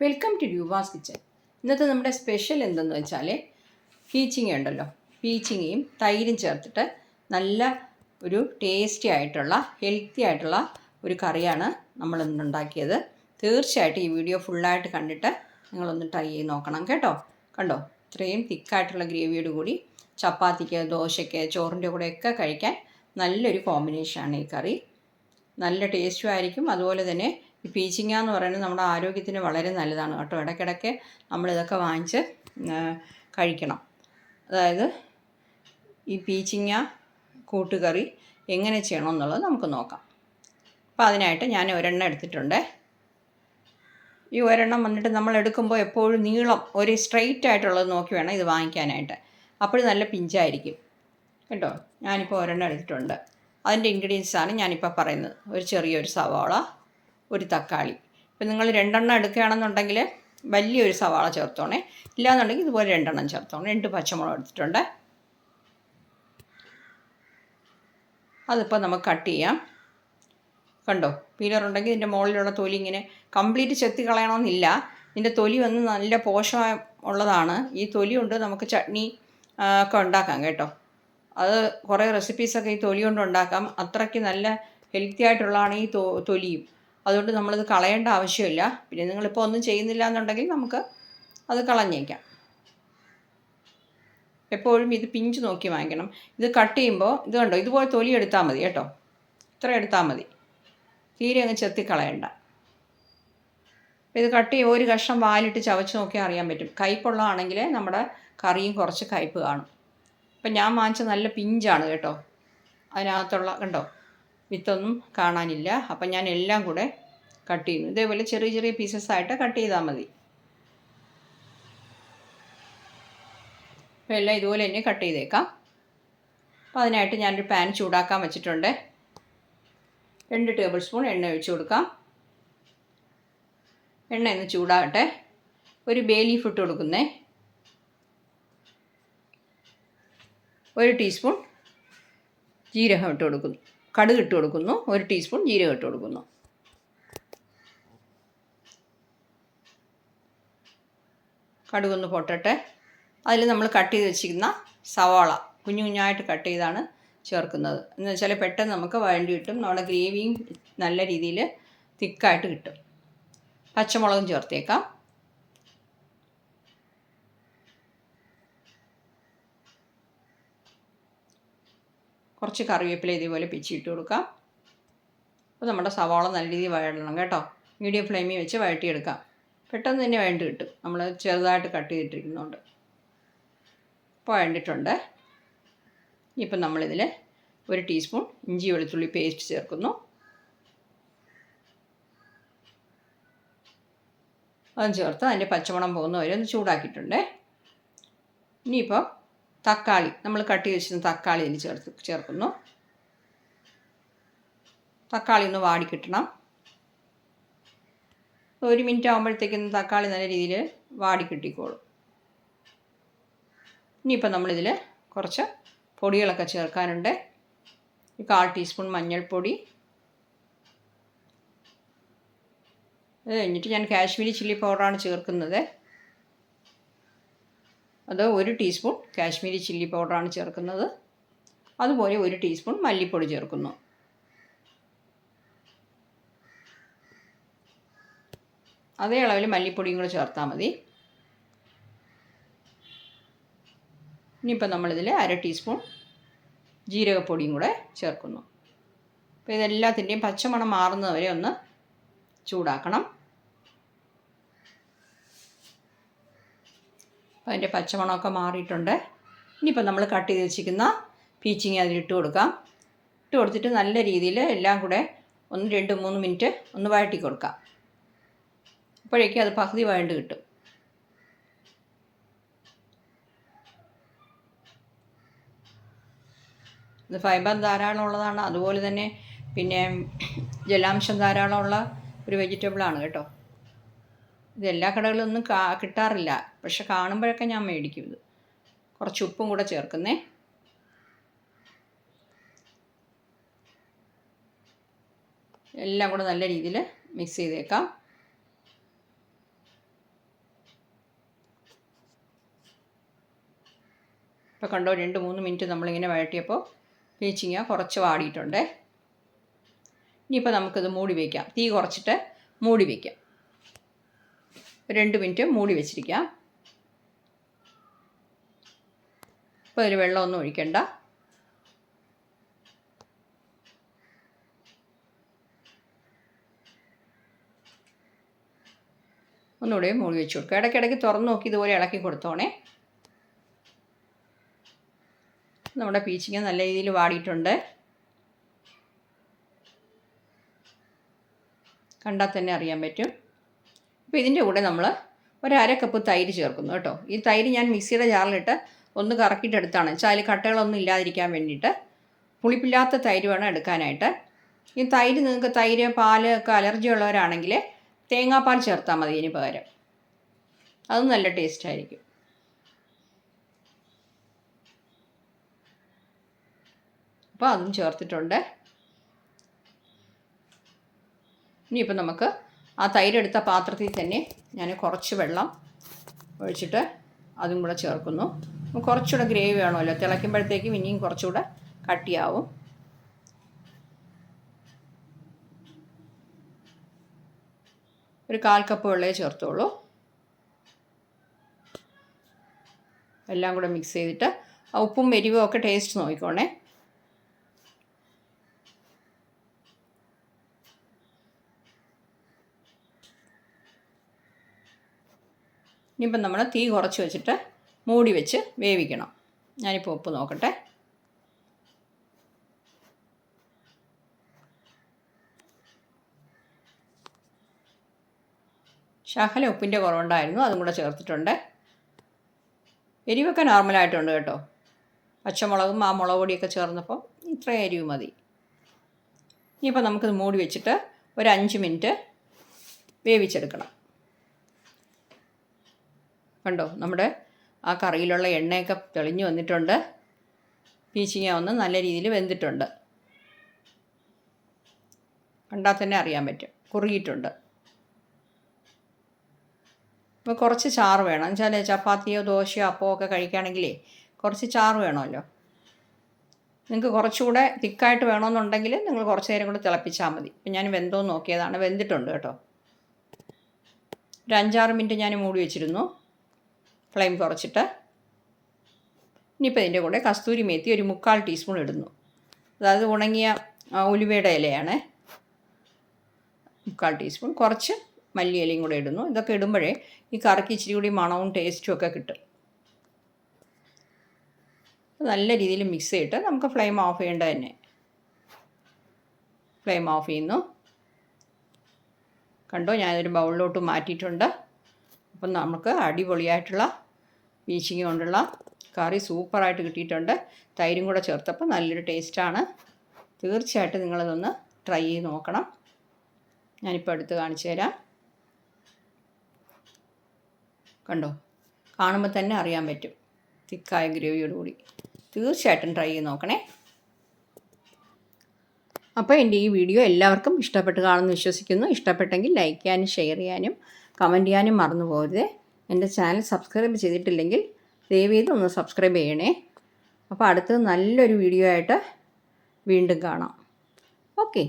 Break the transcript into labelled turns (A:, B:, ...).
A: Welcome to Roopa's kitchen ഇന്നത്തെ നമ്മുടെ special എന്തെന്ന് വെച്ചാൽ പീച്ചിങ്ങ ഉണ്ടല്ലോ. പീച്ചിങ്ങയും തൈരും ചേർത്തിട്ട് നല്ല ഒരു ടേസ്റ്റി ആയിട്ടുള്ള ഹെൽത്തി ആയിട്ടുള്ള ഒരു കറിയാണ് നമ്മൾ ഇന്നുണ്ടാക്കിയത് തീർച്ചയായിട്ടും ഈ വീഡിയോ ഫുള്ളായിട്ട് കണ്ടിട്ട് നിങ്ങളൊന്ന് ട്രൈ ചെയ്ത് നോക്കണം കേട്ടോ. കണ്ടോ? ഇത്രയും തിക്കായിട്ടുള്ള ഗ്രേവിയോട് കൂടി ചപ്പാത്തിക്ക് ദോശയ്ക്ക് ചോറിന്റെ ഒക്കെ കഴിക്കാൻ നല്ലൊരു കോമ്പിനേഷനാണ് ഈ കറി. നല്ല ടേസ്റ്റും ആയിരിക്കും. അതുപോലെ തന്നെ ഈ പീച്ചിങ്ങ എന്ന് പറയുന്നത് നമ്മുടെ ആരോഗ്യത്തിന് വളരെ നല്ലതാണ് കേട്ടോ. ഇടയ്ക്കിടയ്ക്ക് നമ്മളിതൊക്കെ വാങ്ങിച്ച് കഴിക്കണം. അതായത് ഈ പീച്ചിങ്ങ കൂട്ടുകറി എങ്ങനെ ചെയ്യണം എന്നുള്ളത് നമുക്ക് നോക്കാം. അപ്പോൾ അതിനായിട്ട് ഞാൻ ഒരെണ്ണം എടുത്തിട്ടുണ്ട്. ഈ ഒരെണ്ണം വന്നിട്ട് നമ്മൾ എടുക്കുമ്പോൾ എപ്പോഴും നീളം ഒരു സ്ട്രെയിറ്റ് ആയിട്ടുള്ളത് നോക്കി വേണം ഇത് വാങ്ങിക്കാനായിട്ട്. അപ്പോൾ നല്ല പിഞ്ചായിരിക്കും. കേട്ടോ? ഞാനിപ്പോൾ ഒരെണ്ണം എടുത്തിട്ടുണ്ട്. അതിന്റെ ഇൻഗ്രീഡിയൻസാണ് ഞാനിപ്പോൾ പറയുന്നത്. ഒരു ചെറിയൊരു സവാള ഒരു തക്കാളി. ഇപ്പം നിങ്ങൾ രണ്ടെണ്ണം എടുക്കുകയാണെന്നുണ്ടെങ്കിൽ വലിയൊരു സവാള ചേർത്തോണേ. ഇല്ലാന്നുണ്ടെങ്കിൽ ഇതുപോലെ രണ്ടെണ്ണം ചേർത്തോണേ. രണ്ട് പച്ചമുളക് എടുത്തിട്ടുണ്ട്. അതിപ്പോൾ നമുക്ക് കട്ട് ചെയ്യാം. കണ്ടോ? പീലർ ഉണ്ടെങ്കിൽ ഇതിന്റെ മുകളിലുള്ള തൊലി ഇങ്ങനെ കംപ്ലീറ്റ് ചെത്തി കളയണമെന്നില്ല. ഇതിന്റെ തൊലി വന്ന് നല്ല പോഷക ഉള്ളതാണ്. ഈ തൊലി കൊണ്ട് നമുക്ക് ചട്നി ഒക്കെ ഉണ്ടാക്കാം കേട്ടോ. അത് കുറേ റെസിപ്പീസൊക്കെ ഈ തൊലി കൊണ്ട് ഉണ്ടാക്കാം. അത്രയ്ക്ക് നല്ല ഹെൽത്തി ആയിട്ടുള്ളതാണ് ഈ തൊലിയും. അതുകൊണ്ട് നമ്മളത് കളയേണ്ട ആവശ്യമില്ല. പിന്നെ നിങ്ങളിപ്പോൾ ഒന്നും ചെയ്യുന്നില്ല എന്നുണ്ടെങ്കിൽ നമുക്ക് അത് കളഞ്ഞേക്കാം. എപ്പോഴും ഇത് പിഞ്ച് നോക്കി വാങ്ങിക്കണം. ഇത് കട്ട് ചെയ്യുമ്പോൾ ഇത് കണ്ടോ? ഇതുപോലെ തൊലി എടുത്താൽ മതി കേട്ടോ. ഇത്ര എടുത്താൽ മതി. തീരെ അങ്ങ് ചെത്തി കളയണ്ട. ഇത് കട്ട് ചെയ്യുമ്പോൾ ഒരു കഷ്ണം വാലിട്ട് ചവച്ച് നോക്കിയാൽ അറിയാൻ പറ്റും. കയ്പുള്ളതാണെങ്കിൽ നമ്മുടെ കറിയും കുറച്ച് കയ്പ് കാണും. അപ്പം ഞാൻ വാങ്ങിച്ച നല്ല പിഞ്ചാണ് കേട്ടോ. അതിനകത്തുള്ള കണ്ടോ? വിത്തൊന്നും കാണാനില്ല. അപ്പം ഞാൻ എല്ലാം കൂടെ കട്ട് ചെയ്യുന്നു. ഇതേപോലെ ചെറിയ ചെറിയ പീസസ് ആയിട്ട് കട്ട് ചെയ്താൽ മതി. അപ്പോൾ എല്ലാം ഇതുപോലെ തന്നെ കട്ട് ചെയ്തേക്കാം. അപ്പോൾ അതിനായിട്ട് ഞാനൊരു പാൻ ചൂടാക്കാൻ വെച്ചിട്ടുണ്ട്. രണ്ട് ടേബിൾ സ്പൂൺ എണ്ണ ഒഴിച്ച് കൊടുക്കാം. എണ്ണ ഒന്ന് ചൂടാകട്ടെ. ഒരു ബേ ലീഫ് ഇട്ട് കൊടുക്കുന്നേ. ഒരു ടീസ്പൂൺ ജീരകം ഇട്ട് കൊടുക്കുന്നു. കടുക് ഇട്ട് കൊടുക്കുന്നു. ഒരു ടീസ്പൂൺ ജീരകം ഇട്ട് കൊടുക്കുന്നു. കടുകൊന്ന് പൊട്ടട്ടെ. അതിൽ നമ്മൾ കട്ട് ചെയ്ത് വെച്ചിരിക്കുന്ന സവാള കുഞ്ഞു കുഞ്ഞായിട്ട് കട്ട് ചെയ്താണ് ചേർക്കുന്നത്. എന്ന് വെച്ചാൽ പെട്ടെന്ന് നമുക്ക് വഴണ്ടി കിട്ടും. നമ്മുടെ ഗ്രേവിയും നല്ല രീതിയിൽ തിക്കായിട്ട് കിട്ടും. പച്ചമുളകും ചേർത്തേക്കാം. കുറച്ച് കറിവേപ്പില ഇതേപോലെ പിച്ചിട്ട് കൊടുക്കാം. അപ്പോൾ നമ്മുടെ സവാള നല്ല രീതിയിൽ വഴടണം കേട്ടോ. മീഡിയം ഫ്ലെയിമിൽ വെച്ച് വഴട്ടിയെടുക്കാം പെട്ടെന്ന് തന്നെ വഴണ്ട് കിട്ടും. നമ്മൾ ചെറുതായിട്ട് കട്ട് ചെയ്തിട്ടിരിക്കുന്നുണ്ട്. ഇപ്പോൾ വഴണ്ടിട്ടുണ്ട്. ഇപ്പം നമ്മളിതിൽ ഒരു ടീസ്പൂൺ ഇഞ്ചി വെളുത്തുള്ളി പേസ്റ്റ് ചേർക്കുന്നു. അതും ചേർത്ത് അതിന്റെ പച്ചമണം പോകുന്നവരെ ഒന്ന് ചൂടാക്കിയിട്ടുണ്ട്. ഇനിയിപ്പോൾ തക്കാളി. നമ്മൾ കട്ടി വെച്ചിരുന്ന തക്കാളി ഇതിൽ ചേർത്ത് ചേർക്കുന്നു. തക്കാളി ഒന്ന് വാടി കിട്ടണം. ഒരു മിനിറ്റ് ആകുമ്പോഴത്തേക്കും തക്കാളി നല്ല രീതിയിൽ വാടി കിട്ടിക്കോളും. ഇനിയിപ്പോൾ നമ്മളിതിൽ കുറച്ച് പൊടികളൊക്കെ ചേർക്കാനുണ്ട്. ഒരു കാൽ ടീസ്പൂൺ മഞ്ഞൾപ്പൊടി. അത് കഴിഞ്ഞിട്ട് ഞാൻ കാശ്മീരി ചില്ലി പൗഡറാണ് ചേർക്കുന്നത്. അത് ഒരു ടീസ്പൂൺ കാശ്മീരി ചില്ലി പൗഡറാണ് ചേർക്കുന്നത്. അതുപോലെ ഒരു ടീസ്പൂൺ മല്ലിപ്പൊടി ചേർക്കുന്നു. അതേ അളവിൽ മല്ലിപ്പൊടിയും കൂടെ ചേർത്താൽ മതി. ഇനിയിപ്പോൾ നമ്മളിതിൽ അര ടീസ്പൂൺ ജീരകപ്പൊടിയും കൂടെ ചേർക്കുന്നു. അപ്പോൾ ഇതെല്ലാത്തിന്റെയും പച്ചമണം മാറുന്നതുവരെ ഒന്ന് ചൂടാക്കണം. അപ്പോൾ അതിന്റെ പച്ചമണമൊക്കെ മാറിയിട്ടുണ്ട്. ഇനിയിപ്പോൾ നമ്മൾ കട്ട് ചെയ്ത് വെച്ചിരിക്കുന്ന പീച്ചിങ് അതിലിട്ട് കൊടുക്കാം. ഇട്ട് കൊടുത്തിട്ട് നല്ല രീതിയിൽ എല്ലാം കൂടെ ഒന്ന് രണ്ട് മൂന്ന് മിനിറ്റ് ഒന്ന് വഴട്ടി കൊടുക്കാം. അപ്പോഴേക്കും അത് പകുതി വഴണ്ട് കിട്ടും. ഇത് ഫൈബർ ധാരാളം ഉള്ളതാണ് അതുപോലെ തന്നെ പിന്നെ ജലാംശം ധാരാളമുള്ള ഒരു വെജിറ്റബിളാണ് കേട്ടോ. ഇത് എല്ലാ കടകളിലൊന്നും കാ കിട്ടാറില്ല. പക്ഷെ കാണുമ്പോഴൊക്കെ ഞാൻ മേടിക്കും ഇത്. കുറച്ച് ഉപ്പും കൂടെ ചേർക്കുന്നേ. എല്ലാം കൂടെ നല്ല രീതിയിൽ മിക്സ് ചെയ്തേക്കാം. ഇപ്പോൾ കണ്ടോ രണ്ട് മൂന്ന് മിനിറ്റ് നമ്മളിങ്ങനെ വഴട്ടിയപ്പോൾ പീച്ചിങ്ങ കുറച്ച് വാടിയിട്ടുണ്ട്. ഇനിയിപ്പോൾ നമുക്കിത് മൂടി വയ്ക്കാം തീ കുറച്ചിട്ട് മൂടി വയ്ക്കാം രണ്ട് മിനിറ്റ് മൂടി വെച്ചിരിക്കാം. ഇപ്പോൾ അതിൽ വെള്ളമൊന്നും ഒഴിക്കണ്ട. ഒന്നുകൂടെ മൂടി വെച്ച് കൊടുക്കുക ഇടയ്ക്കിടയ്ക്ക് തുറന്ന് നോക്കി ഇതുപോലെ ഇളക്കി കൊടുത്തോണേ. നമ്മുടെ പീച്ചിങ്ങ നല്ല രീതിയിൽ വാടിയിട്ടുണ്ട്. കണ്ടാൽ തന്നെ അറിയാൻ പറ്റും. അപ്പോൾ ഇതിന്റെ കൂടെ നമ്മൾ ഒരര കപ്പ് തൈര് ചേർക്കുന്നു കേട്ടോ. ഈ തൈര് ഞാൻ മിക്സിയുടെ ജാറിലിട്ട് ഒന്ന് കറക്കിയിട്ട് എടുത്താണ്. വെച്ചാൽ അതിൽ കട്ടകളൊന്നും ഇല്ലാതിരിക്കാൻ വേണ്ടിയിട്ട് പുളിപ്പില്ലാത്ത തൈര് വേണം എടുക്കാനായിട്ട്. ഈ തൈര് നിങ്ങൾക്ക് തൈര് പാൽ ഒക്കെ അലർജി ഉള്ളവരാണെങ്കിൽ തേങ്ങാപ്പാൽ ചേർത്താൽ മതി ഇതിന് പകരം. അതും നല്ല ടേസ്റ്റ് ആയിരിക്കും. അപ്പോൾ അതും ചേർത്തിട്ടുണ്ട്. ഇനിയിപ്പോൾ നമുക്ക് ആ തൈരെടുത്ത പാത്രത്തിൽ തന്നെ ഞാൻ കുറച്ച് വെള്ളം ഒഴിച്ചിട്ട് അതും കൂടെ ചേർക്കുന്നു. കുറച്ചുകൂടെ ഗ്രേവി വേണമല്ലോ. തിളയ്ക്കുമ്പോഴത്തേക്കും ഇനിയും കുറച്ചുകൂടെ കട്ടിയാവും. ഒരു കാൽ കപ്പ് വെള്ളമേ ചേർത്തോളൂ എല്ലാം കൂടെ മിക്സ് ചെയ്തിട്ട് ഉപ്പും എരിവും ഒക്കെ ടേസ്റ്റ് നോക്കിക്കോണേ. ഇനിയിപ്പം നമ്മൾ തീ കുറച്ച് വെച്ചിട്ട് മൂടി വെച്ച് വേവിക്കണം. ഞാനിപ്പോൾ ഉപ്പ് നോക്കട്ടെ. ശകല ഉപ്പിന്റെ കുറവുണ്ടായിരുന്നു അതും കൂടെ ചേർത്തിട്ടുണ്ട്. എരിവൊക്കെ നോർമലായിട്ടുണ്ട് കേട്ടോ. പച്ചമുളകും ആ മുളക് പൊടിയൊക്കെ ചേർന്നപ്പോൾ ഇത്രയും എരിവ് മതി. ഇനിയിപ്പോൾ നമുക്കിത് മൂടി വെച്ചിട്ട് ഒരു അഞ്ച് മിനിറ്റ് വേവിച്ചെടുക്കണം. കണ്ടോ? നമ്മുടെ ആ കറിയിലുള്ള എണ്ണയൊക്കെ തെളിഞ്ഞു വന്നിട്ടുണ്ട്. പീച്ചിങ്ങ ഒന്ന് നല്ല രീതിയിൽ വെന്തിട്ടുണ്ട്. കണ്ടാൽ തന്നെ അറിയാൻ പറ്റും. കുറുകിയിട്ടുണ്ട്. അപ്പോൾ കുറച്ച് ചാറ് വേണം. വെച്ചാൽ ചപ്പാത്തിയോ ദോശയോ അപ്പമോ ഒക്കെ കഴിക്കുകയാണെങ്കിലേ കുറച്ച് ചാറ് വേണമല്ലോ. നിങ്ങൾക്ക് കുറച്ചുകൂടെ തിക്കായിട്ട് വേണമെന്നുണ്ടെങ്കിൽ നിങ്ങൾ കുറച്ച് നേരം കൂടെ തിളപ്പിച്ചാൽ മതി. ഇപ്പം ഞാൻ വെന്തോന്ന് നോക്കിയതാണ്. വെന്തിട്ടുണ്ട് കേട്ടോ. ഒരു അഞ്ചാറ് മിനിറ്റ് ഞാൻ മൂടി വെച്ചിരുന്നു. ഫ്ലെയിം കുറച്ചിട്ട് ഇനിയിപ്പോൾ ഇതിന്റെ കൂടെ കസ്തൂരി മേത്തി ഒരു മുക്കാൽ ടീസ്പൂൺ ഇടുന്നു. അതായത് ഉണങ്ങിയ ഉലുവയുടെ ഇലയാണ്. മുക്കാൽ ടീസ്പൂൺ. കുറച്ച് മല്ലിയിലയും കൂടെ ഇടുന്നു. ഇതൊക്കെ ഇടുമ്പോഴേ ഈ കറിക്ക് ഇച്ചിരി കൂടി മണവും ടേസ്റ്റും ഒക്കെ കിട്ടും. നല്ല രീതിയിൽ മിക്സ് ചെയ്തിട്ട് നമുക്ക് ഫ്ലെയിം ഓഫ് ചെയ്യേണ്ടത് തന്നെ. ഫ്ലെയിം ഓഫ് ചെയ്യുന്നു. കണ്ടോ? ഞാനൊരു ബൗളിലോട്ട് മാറ്റിയിട്ടുണ്ട്. അപ്പം നമുക്ക് അടിപൊളിയായിട്ടുള്ള വീച്ചിങ് കൊണ്ടുള്ള കറി സൂപ്പറായിട്ട് കിട്ടിയിട്ടുണ്ട്. തൈരും കൂടെ ചേർത്തപ്പോൾ നല്ലൊരു ടേസ്റ്റാണ്. തീർച്ചയായിട്ടും നിങ്ങളിതൊന്ന് ട്രൈ ചെയ്ത് നോക്കണം. ഞാനിപ്പോൾ എടുത്ത് കാണിച്ചു തരാം. കണ്ടോ? കാണുമ്പോൾ തന്നെ അറിയാൻ പറ്റും. തിക്കായ ഗ്രേവിയോടുകൂടി തീർച്ചയായിട്ടും ട്രൈ ചെയ്ത് നോക്കണേ. അപ്പോൾ എന്റെ ഈ വീഡിയോ എല്ലാവർക്കും ഇഷ്ടപ്പെട്ട് കാണുമെന്ന് വിശ്വസിക്കുന്നു. ഇഷ്ടപ്പെട്ടെങ്കിൽ ലൈക്ക് ചെയ്യാനും ഷെയർ ചെയ്യാനും കമന്റ് ചെയ്യാനും മറന്നു പോകരുത്. എന്റെ ചാനൽ സബ്സ്ക്രൈബ് ചെയ്തിട്ടില്ലെങ്കിൽ ദയവേത് ഒന്ന് സബ്സ്ക്രൈബ് ചെയ്യണേ. അപ്പോൾ അടുത്തത് നല്ലൊരു വീഡിയോ ആയിട്ട് വീണ്ടും കാണാം. ഓക്കെ.